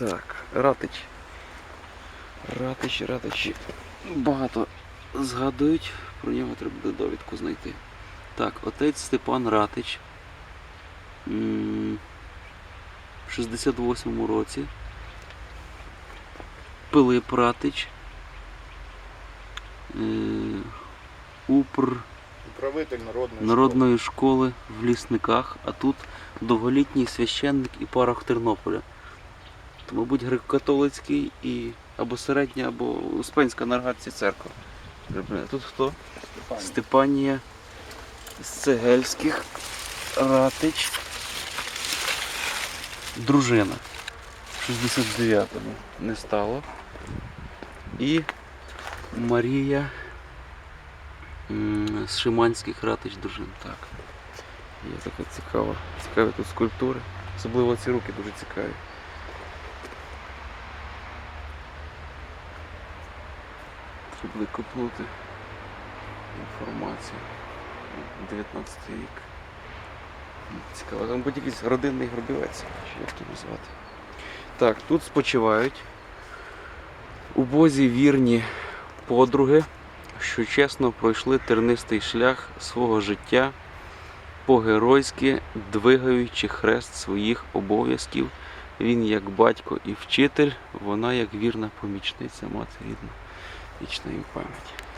Так, Ратич. Ратич, Ратич. Багато згадують, про нього треба буде довідку знайти. Так, отець Степан Ратич. В 68-му році. Пилип Ратич. Е, Упр Управитель народної народної школи в лісниках, а тут довголітній священник і парах Тернополя. То, мабуть, греко-католицький і або середня, або Успенська на церква. Тут хто? Степанія з Цегельських, Ратич, дружина. 69-му не стало. І Марія з Шиманських Ратич дружин. Так. Є така цікава. Цікаві тут скульптури. Особливо ці руки дуже цікаві. Треба буде копнути інформацію. 19 рік. Цікаво, там буде якийсь родинний гробівець, чи як то назвати. Так, тут спочивають убозі вірні подруги, що чесно пройшли тернистий шлях свого життя, по-геройськи двигаючи хрест своїх обов'язків. Він як батько і вчитель, вона як вірна помічниця, мати рідна. Вічна їм пам'ять.